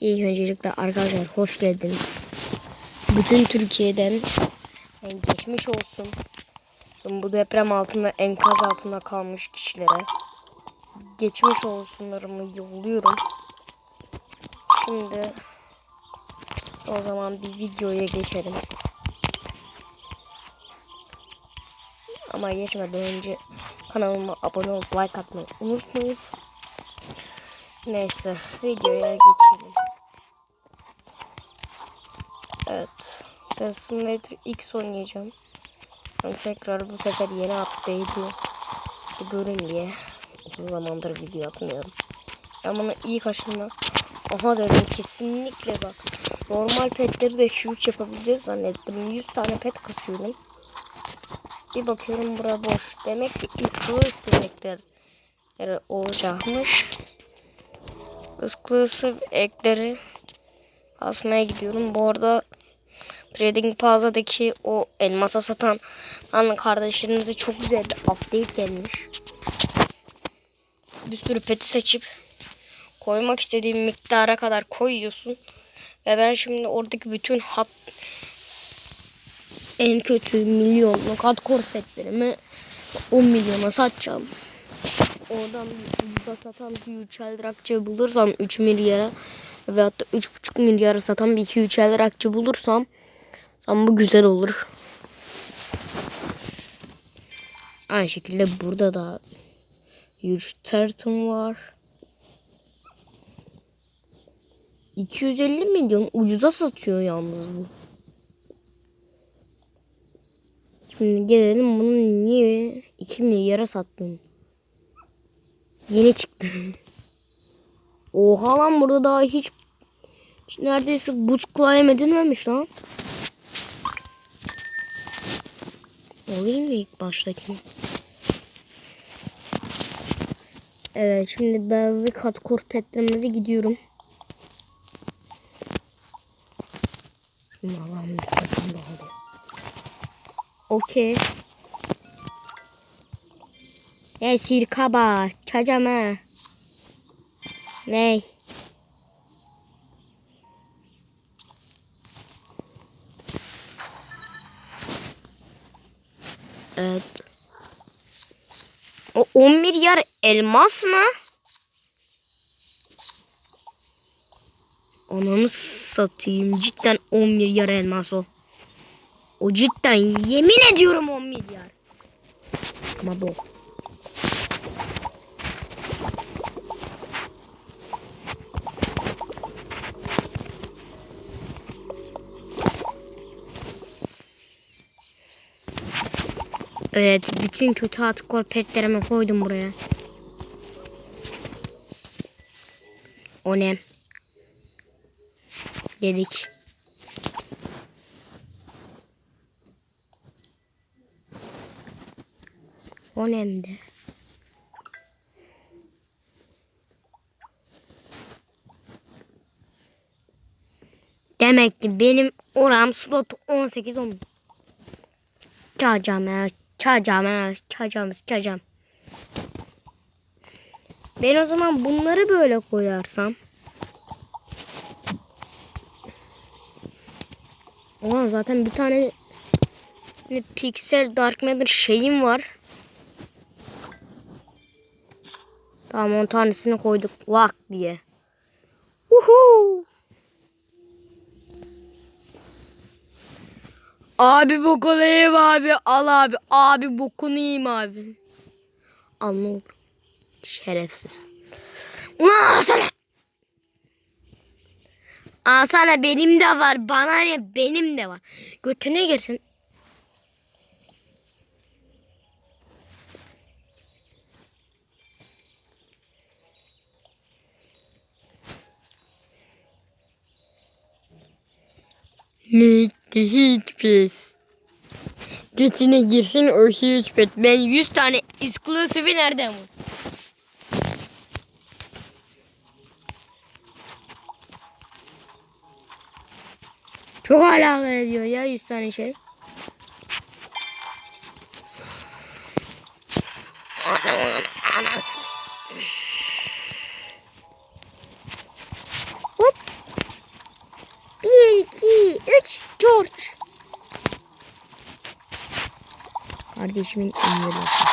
İlk öncelikle arkadaşlar hoş geldiniz. Bütün Türkiye'den yani geçmiş olsun. Bu deprem altında enkaz altında kalmış kişilere geçmiş olsunlarımı yolluyorum. Şimdi o zaman bir videoya geçelim. Ama geçmeden önce kanalıma abone olup like atmayı unutmayın. Neyse videoya geçelim. Evet. Ben Simulator X oynayacağım. Ben tekrar bu sefer yeni update'i görün diye uzun zamandır video atmıyorum. Ben bunu ilk aşımda aha dedim kesinlikle bak normal petleri de huge yapabileceğiz zannettim. 100 tane pet kasıyorum. Bir bakıyorum bura boş. Demek ki exclusive ekleri olacakmış. Exclusive ekleri asmaya gidiyorum. Bu arada Trading Plaza'daki o elmasa satan lan kardeşlerimize çok güzel bir update gelmiş. Bir sürü peti seçip koymak istediğin miktara kadar koyuyorsun. Ve ben şimdi oradaki bütün hat en kötü milyonluk hardcore petlerimi 10 milyona satacağım. Oradan ucuza satan bir 3 el rakçı bulursam 3 milyara ve hatta 3,5 milyara satan bir 2 3 el rakçı bulursam ama bu güzel olur. Aynı şekilde burada da huge tartım var. 250 milyon ucuza satıyor yalnız bu. Şimdi gelelim bunu niye 2 milyara sattın? Yeni çıktı. Oha lan burada daha hiç neredeyse buz climb edilmemiş lan. Olayım mı ilk baştaki? Evet şimdi beyazlı kat petlerimize gidiyorum. Da hadi. Okey. Ya sirkaba çacam ha. Ney? Evet. O 10 milyar elmas mı? Ananı satayım. Cidden 10 milyar elmas o. O cidden yemin ediyorum 10 milyar. Ama bu. Evet, bütün kötü hardcore petlerimi koydum buraya. O ne? Dedik. O nemde. Demek ki benim oram slot 18 10. Çağacağım ya. Çağacağım ya. Çağacağım. Çağacağım. Ben o zaman bunları böyle koyarsam. Aa, zaten bir tane ne Pixel Dark Matter şeyim var. Tamam 10 tanesini koyduk. Vak diye. Uhu. Abi bokunu yiyeyim abi. Al abi. Abi bokunu yiyeyim abi. Al ne. Şerefsiz. Ulan alsana. Alsana benim de var. Bana ne benim de var. Götüne girsin. Mikti hiç pis. Götüne girsin o hiç pis. Ben 100 tane exclusive'i nereden buldum? Çok alakalı ediyor ya 100 tane şey. Anası. Hop. Kardeşimin emri lafı.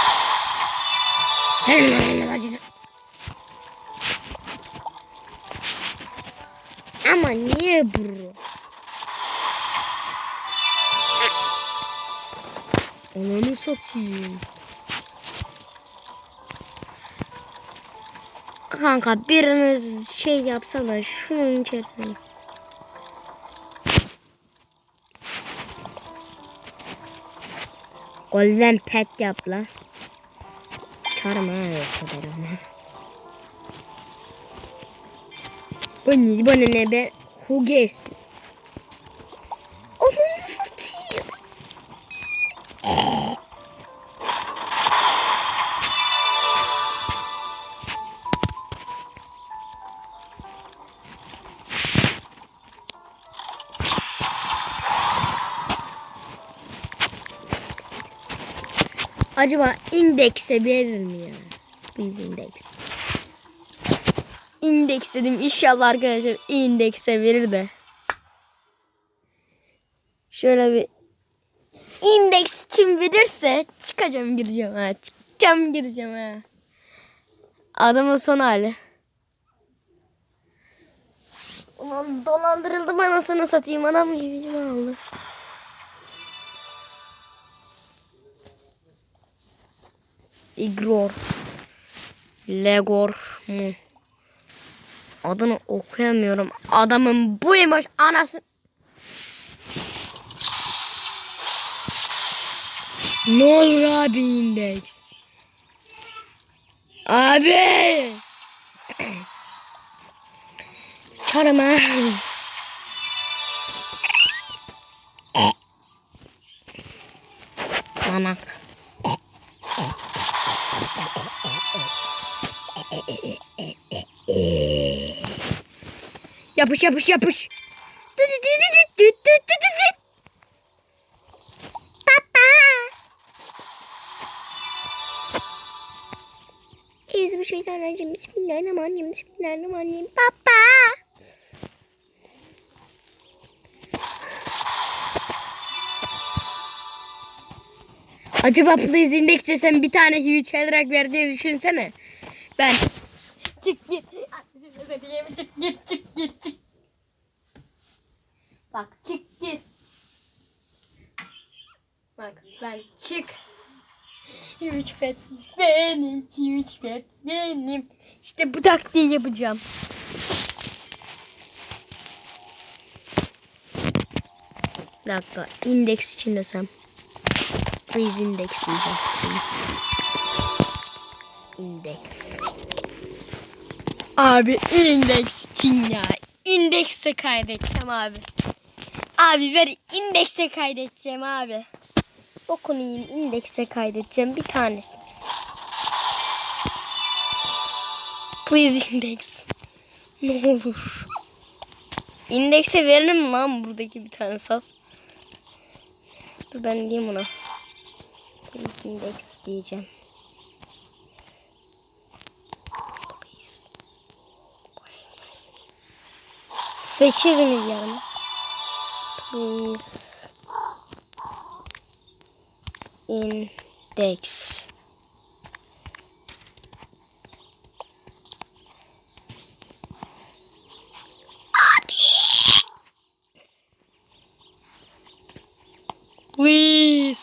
Senin ananı bacını. Ama niye bro? Ananı satayım. Kanka biriniz şey yapsa da şunun içerisine. Golden pet yap la. Çarım ha o kadar ama. Bu ne, bu ne, be? Huge istiyor. Acaba indekse verir mi ya? Biz indeks. İndeks dedim inşallah arkadaşlar indekse verir de. Şöyle bir indeks için verirse çıkacağım gireceğim ha. Çıkacağım gireceğim ha. Adamın son hali. Ulan dolandırıldım anasını satayım. Anam yüzüme aldı. Igror. Legor mu? Adını okuyamıyorum. Adamın buymuş anası. Ne olur abi indeks. Abi. Çarım ha. Manak. Yapış yapış yapış. Papa. İyiyiz bu şeytan racim. Bismillahirrahmanirrahim. Bismillahirrahmanirrahim. Papa. Acaba Please Index desem bir tane huge hellrack verdiğini düşünsene. Ben. Çık git. Yemiş çık git çık. Bak çık git. Bak ben çık. Huge fat benim. Huge fat benim. İşte bu taktiği yapacağım. Bir dakika. Index için desem. Please index diyeceğim. Index. Abi index için ya. İndekse kaydedeceğim abi. Abi ver indekse kaydedeceğim abi. Bokunu yiyin indekse kaydedeceğim bir tanesini. Please index. Ne olur. İndekse veririm lan buradaki bir tane saf? Dur ben diyeyim ona. İndex diyeceğim. Please. 8 milyar mı? Please. Index. Please.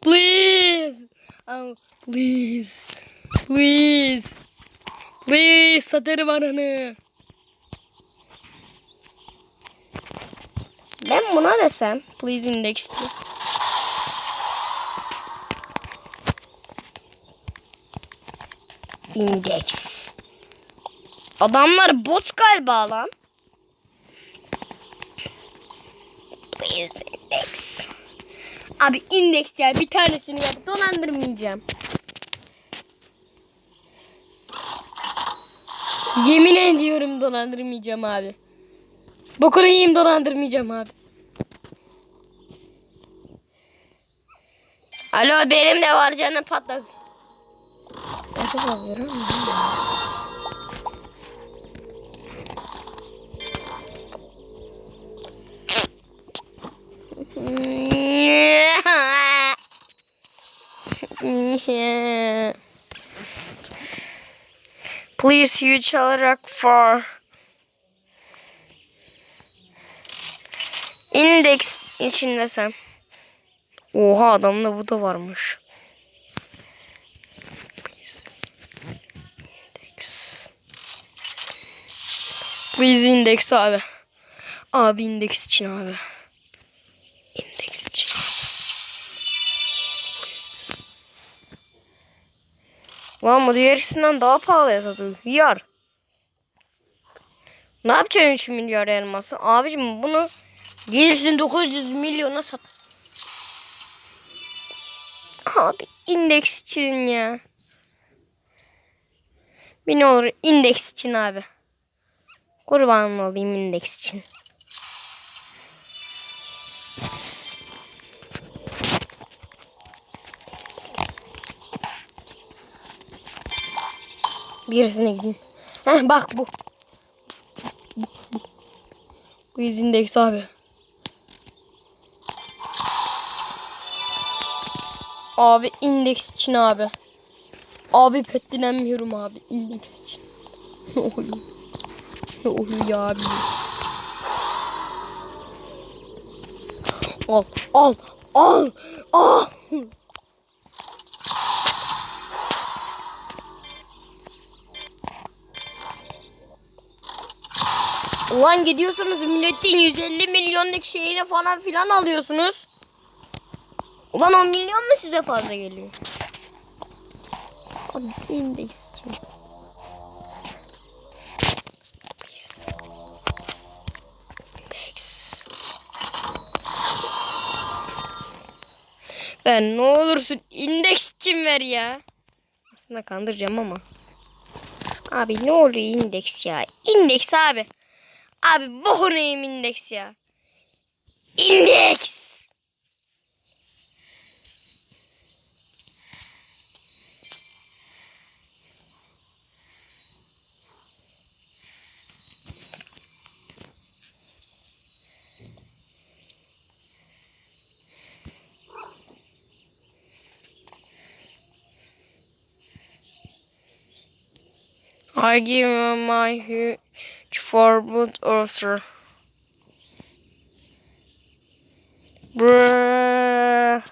Please. Oh, please. Please. Please satarım ananı. Ben buna desem please index diye. Index. Adamlar bot galiba lan. Please index. Abi index ya bir tanesini ver dolandırmayacağım. Yemin ediyorum dolandırmayacağım abi. Bokunu yiyeyim dolandırmayacağım abi. Alo benim de var canım patlasın. Acaba görür müyüm? Please huge olarak for index içindesem. Oha adamda bu da varmış. Please. Index. Abi. Abi index için abi. Index için abi. Please. Lan bu diğerisinden daha pahalıya satıyor. Hıyar. Ne yapacaksın 3 milyar elması? Abicim bunu gelirsin 900 milyona sat. Abi indeks için ya. Bir ne olur indeks için abi. Kurban olayım indeks için. Birisine gideyim. Heh bak bu. Bu, bu. Bu indeks abi. Abi indeks için abi. Abi pet dinlenmiyorum abi indeks için. Ne oluyor abi? Al al al al. Ulan gidiyorsunuz milletin 150 milyonluk şeyine falan filan alıyorsunuz. Ulan 10 milyon mu size fazla geliyor? Abi için. İndeks. Ben ne olursun indeks için ver ya. Aslında kandıracağım ama. Abi ne oluyor indeks ya? İndeks abi. Abi bu neyim indeks ya? İndeks. I give my huge forward answer. Bruh.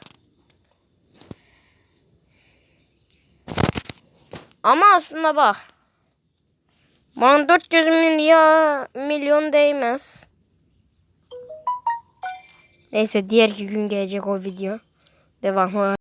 Ama aslında bak. Bana 400 milyon, milyon değmez. Neyse diğer iki gün gelecek o video. Devam.